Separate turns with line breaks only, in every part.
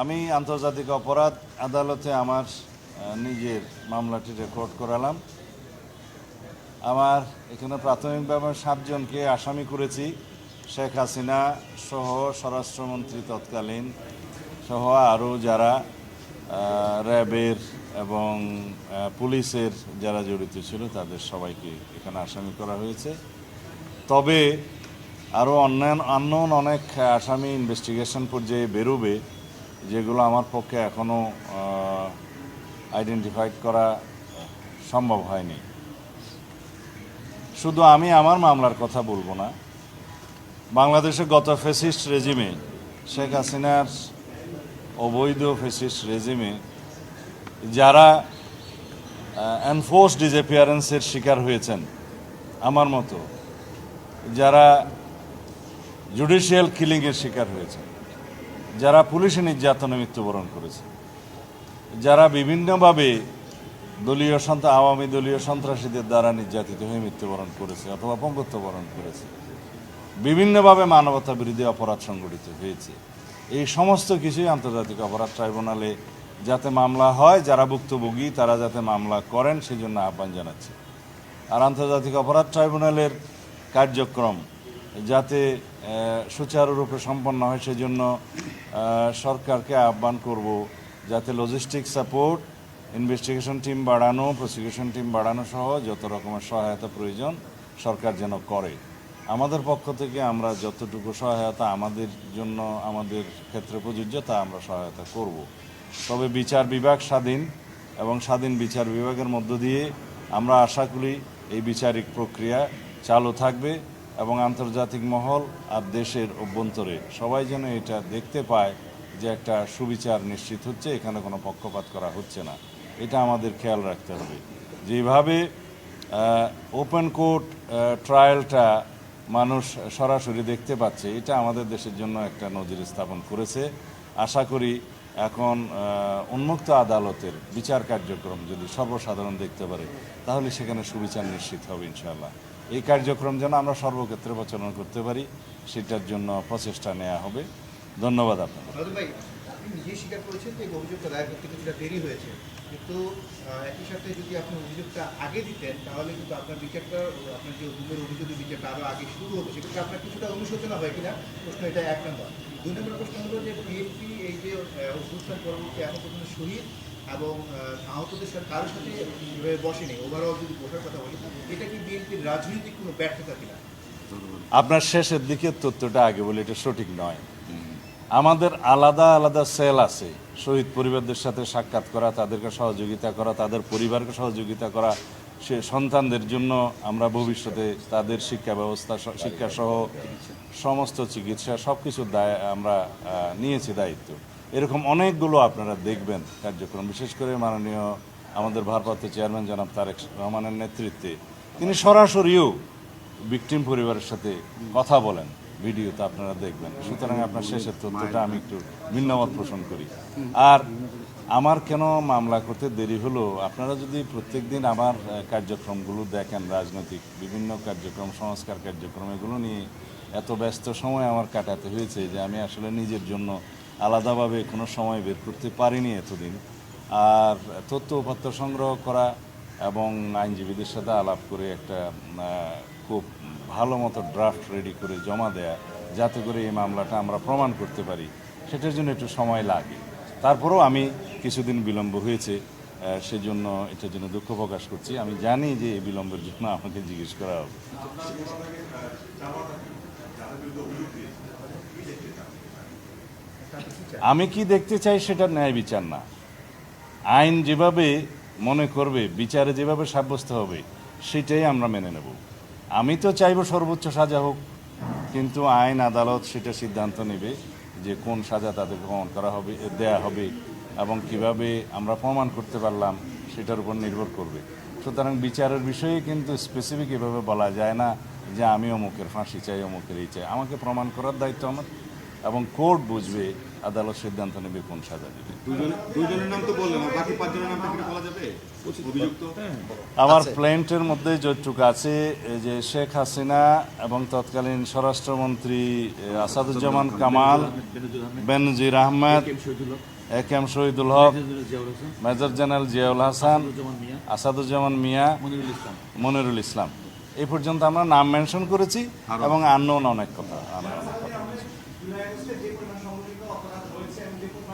আমি আন্তর্জাতিক অপরাধ আদালতে আমার নিজের মামলাটি রেকর্ড করালাম। আমার এখানে প্রাথমিকভাবে সাতজনকে আসামি করেছি, শেখ হাসিনা সহ স্বরাষ্ট্রমন্ত্রী তৎকালীন সহ আরও যারা র্যাবের এবং পুলিশের যারা জড়িত ছিল তাদের সবাইকে এখানে আসামি করা হয়েছে। তবে আরও অন্যান্য অন্যান্য অনেক আসামি ইনভেস্টিগেশন পর্যায়ে বেরোবে। যেগুলো আমার পক্ষে এখনও আইডেন্টিফাইড করা সম্ভব হয়নি। শুধু আমি আমার মামলার কথা বলব না, বাংলাদেশে গত ফেসিস্ট রেজিমে শেখ হাসিনার অবৈধ ফেসিস্ট রেজিমে যারা এনফোর্স ডিসঅ্যাপিয়ারেন্সের শিকার হয়েছেন, আমার মতো, যারা জুডিশিয়াল কিলিংয়ের শিকার হয়েছেন। যারা পুলিশে নির্যাতনে মৃত্যুবরণ করেছে, যারা বিভিন্নভাবে দলীয় সন্ত্রা, আওয়ামী দলীয় সন্ত্রাসীদের দ্বারা নির্যাতিত হয়ে মৃত্যুবরণ করেছে অথবা পঙ্গত্ব বরণ করেছে, বিভিন্নভাবে মানবতা বিরোধী অপরাধ সংগঠিত হয়েছে। এই সমস্ত কিছুই আন্তর্জাতিক অপরাধ ট্রাইব্যুনালে যাতে মামলা হয়, যারা ভুক্তভোগী তারা যাতে মামলা করেন সেই জন্য আহ্বান জানাচ্ছি। আর আন্তর্জাতিক অপরাধ ট্রাইব্যুনালের কার্যক্রম যাতে সুচারুরূপে সম্পন্ন হয়, সেজন্য সরকারকে আহ্বান করব যাতে লজিস্টিক সাপোর্ট ইনভেস্টিগেশন টিম বাড়ানো প্রসিকিউশন টিম বাড়ানো সহ যত রকমের সহায়তা প্রয়োজন সরকার যেন করে। আমাদের পক্ষ থেকে আমরা যতটুকু সহায়তা আমাদের জন্য, আমাদের ক্ষেত্রে প্রযোজ্য তা আমরা সহায়তা করব। তবে বিচার বিভাগ স্বাধীন এবং স্বাধীন বিচার বিভাগের মধ্য দিয়ে আমরা আশা করি এই বিচারিক প্রক্রিয়া চালু থাকবে। এবং আন্তর্জাতিক মহল আর দেশের অভ্যন্তরে। সবাই যেন এটা দেখতে পায় যে একটা সুবিচার নিশ্চিত হচ্ছে, এখানে কোনো পক্ষপাত করা হচ্ছে না। এটা আমাদের খেয়াল রাখতে হবে। যেভাবে ওপেন কোর্ট ট্রায়ালটা মানুষ সরাসরি দেখতে পাচ্ছে, এটা আমাদের দেশের জন্য একটা নজির স্থাপন করেছে। আশা করি এখন উন্মুক্ত আদালতের বিচার কার্যক্রম যদি সর্বসাধারণ দেখতে পারে, তাহলে সেখানে সুবিচার নিশ্চিত হবে, ইনশাআল্লাহ। এই কার্যক্রম যেন আমরা সর্বক্ষেত্রে প্রচলন করতে পারি সেটার জন্য প্রচেষ্টা নেওয়া হবে। ধন্যবাদ আপনাকে
নজরুল ভাই আপনি নিজেই স্বীকার করেছেন যে করতে কিছুটা দেরি হয়েছে। একই সাথে যদি আপনি অভিযোগটা আগে দিতেন তাহলে কিন্তু আপনার বিচারটা আপনার যে বিচারটা আরও আগে শুরু আপনার কিছুটা হয় প্রশ্ন এক নম্বর। প্রশ্ন যে বিএনপি এই যে এবং আহ, আহতদের সাথে কারোর সাথে বসেনি? ওভারঅল যদি বসার কথা বলি রাজনৈতিক কোনো ব্যর্থতা কিনা?
আপনার শেষের দিকে তথ্যটা আগে বলে, এটা সঠিক নয়। আমাদের আলাদা আলাদা সেল আছে, শহীদ পরিবারদের সাথে সাক্ষাৎ করা, তাদেরকে সহযোগিতা করা, তাদের পরিবারকে সহযোগিতা করা, সে সন্তানদের জন্য আমরা ভবিষ্যতে তাদের শিক্ষা ব্যবস্থা, স- শিক্ষা সহ সমস্ত চিকিৎসা সব কিছুর দায় আমরা নিয়েছি দায়িত্ব। এরকম অনেকগুলো আপনারা দেখবেন কার্যক্রম। বিশেষ করে মাননীয় আমাদের ভারপ্রাপ্ত চেয়ারম্যান জনাব তারেক রহমানের নেতৃত্বে। তিনি সরাসরিও ভিকটিম পরিবারের সাথে কথা বলেন। ভিডিওতে আপনারা দেখবেন। সুতরাং আপনার শেষের তথ্যটা আমি একটু ভিন্নমত পোষণ করি। আর আমার কেন মামলা করতে দেরি হলো? আপনারা যদি প্রত্যেকদিন আমার কার্যক্রমগুলো দেখেন, রাজনৈতিক বিভিন্ন কার্যক্রম, সংস্কার কার্যক্রম, এগুলো নিয়ে এত ব্যস্ত সময় আমার কাটাতে হয়েছে যে আমি আসলে নিজের জন্য আলাদাভাবে কোনো সময় বের করতে পারিনি এতদিন। আর তথ্য উপাত্ত সংগ্রহ করা এবং আইনজীবীদের সাথে আলাপ করে একটা খুব ভালো মতো ড্রাফট রেডি করে জমা দেয়া, যাতে করে এই মামলাটা আমরা প্রমাণ করতে পারি। সেটার জন্য একটু সময় লাগে। তারপরেও আমি কিছুদিন বিলম্ব হয়েছে সেজন্য এটার জন্য দুঃখ প্রকাশ করছি। আমি জানি যে এই বিলম্বের জন্য আমাকে জিজ্ঞেস করা হবে। আমি কি দেখতে চাই সেটা ন্যায় বিচার না। আইন যেভাবে মনে করবে, বিচারে যেভাবে সাব্যস্ত হবে, সেটাই আমরা মেনে নেব। আমি তো চাইব সর্বোচ্চ সাজা হোক, কিন্তু আইন আদালত সেটা সিদ্ধান্ত নেবে যে কোন সাজা তাদের গ্রহণ করা হবে, দেয়া হবে, এবং কীভাবে আমরা প্রমাণ করতে পারলাম, সেটার উপর নির্ভর করবে। সুতরাং বিচারের বিষয়ে কিন্তু স্পেসিফিক এভাবে বলা যায় না যে আমি অমুকের ফাঁসি চাই অমুকের এই চাই। আমাকে প্রমাণ করার দায়িত্ব আমার। এবং কোর্ট বুঝবে আদালত সিদ্ধান্ত নেবে কোন সাজা দেবে।
দুজনে দুজনের নাম তো বললেন আর বাকি পাঁচজনের নামটা কি বলা যাবে? অভিযুক্ত?
আমার প্ল্যান্টের মধ্যে যতটুকু আছে যে শেখ হাসিনা এবং তৎকালীন স্বরাষ্ট্রমন্ত্রী Asaduzzaman Kamal Benazir Ahmed A K M Shahidul Haque major general Ziaul Hasan Asaduzzaman Mia Monirul Islam. এই পর্যন্ত আমরা নাম মেনশন করেছি এবং আননোন অনেক কথা আমরা অনেক কথা বলেছি।
জুলাই আগস্টে যে পরিমাণ সংগঠিত অপরাধ রয়েছে এবং যে পরিমাণ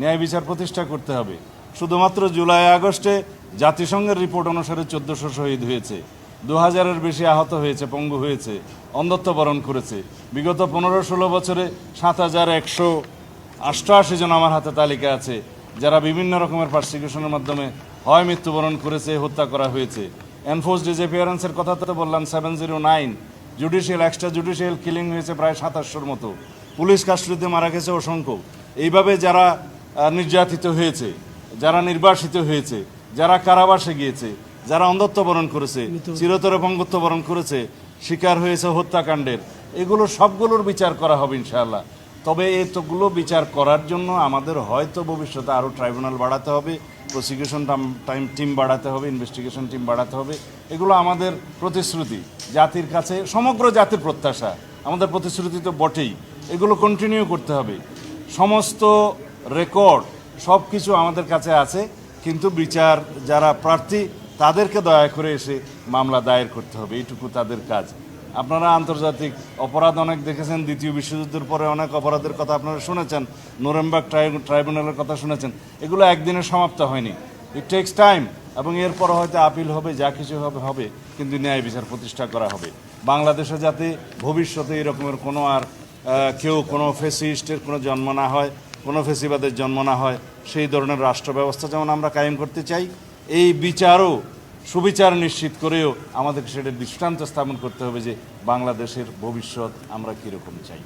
ন্যায় বিচার প্রতিষ্ঠা করতে হবে। শুধুমাত্র জুলাই, আগস্টে জাতিসংঘের রিপোর্ট অনুসারে চোদ্দশো শহীদ হয়েছে। দু হাজারের বেশি আহত হয়েছে, পঙ্গু হয়েছে অন্ধত্ব বরণ করেছে। বিগত পনেরো ষোলো বছরে সাত হাজার একশো অষ্টআশি জন আমার হাতে তালিকা আছে, যারা বিভিন্ন রকমের পার্সিকিউশনের মাধ্যমে হয়, মৃত্যুবরণ করেছে, হত্যা করা হয়েছে। এনফোর্স ডিসঅ্যাপিয়ারেন্সের কথা তো বললাম seven zero nine judicial extra judicial killing হয়েছে প্রায় সাতাশশোর মতো। পুলিশ কাস্টডিতে মারা গেছে অসংখ্য। এইভাবে যারা নির্যাতিত হয়েছে যারা নির্বাসিত হয়েছে যারা কারাবাসে গিয়েছে যারা অন্ধত্ব বরণ করেছে চিরতরে পঙ্গত্ব বরণ করেছে শিকার হয়েছে হত্যাকাণ্ডের। এগুলো সবগুলোর বিচার করা হবে ইনশাআল্লাহ। তবে এতগুলো বিচার করার জন্য আমাদের হয়তো ভবিষ্যতে আরও ট্রাইব্যুনাল বাড়াতে হবে প্রসিকিউশন টাইম টিম বাড়াতে হবে ইনভেস্টিগেশন টিম বাড়াতে হবে। এগুলো আমাদের প্রতিশ্রুতি জাতির কাছে সমগ্র জাতির প্রত্যাশা। আমাদের প্রতিশ্রুতি তো বটেই। এগুলো কন্টিনিউ করতে হবে। সমস্ত রেকর্ড সব কিছু আমাদের কাছে আছে, কিন্তু বিচার যারা প্রার্থী, তাদেরকে দয়া করে এসে মামলা দায়ের করতে হবে। এইটুকু তাদের কাজ। আপনারা আন্তর্জাতিক অপরাধ অনেক দেখেছেন, দ্বিতীয় বিশ্বযুদ্ধের পরে অনেক অপরাধের কথা আপনারা শুনেছেন নোরেমবার্গ ট্রাই- ট্রাইব্যুনালের কথা শুনেছেন। এগুলো একদিনে সমাপ্ত হয়নি। ইট টেক্স টাইম এবং এরপর হয়তো আপিল হবে, যা কিছু হবে হবে, কিন্তু ন্যায় বিচার প্রতিষ্ঠা করা হবে। বাংলাদেশে যাতে ভবিষ্যতে এরকমের কোনো আর কেউ কোনো ফেসিস্টের কোনো জন্ম না হয় কোনো ফেসিবাদের জন্ম না হয়, সেই ধরনের রাষ্ট্র ব্যবস্থা যেমন আমরা কায়েম করতে চাই, এই বিচারও সুবিচার নিশ্চিত করেও আমাদেরকে সেটা দৃষ্টান্ত স্থাপন করতে হবে যে বাংলাদেশের ভবিষ্যৎ আমরা কীরকম চাই।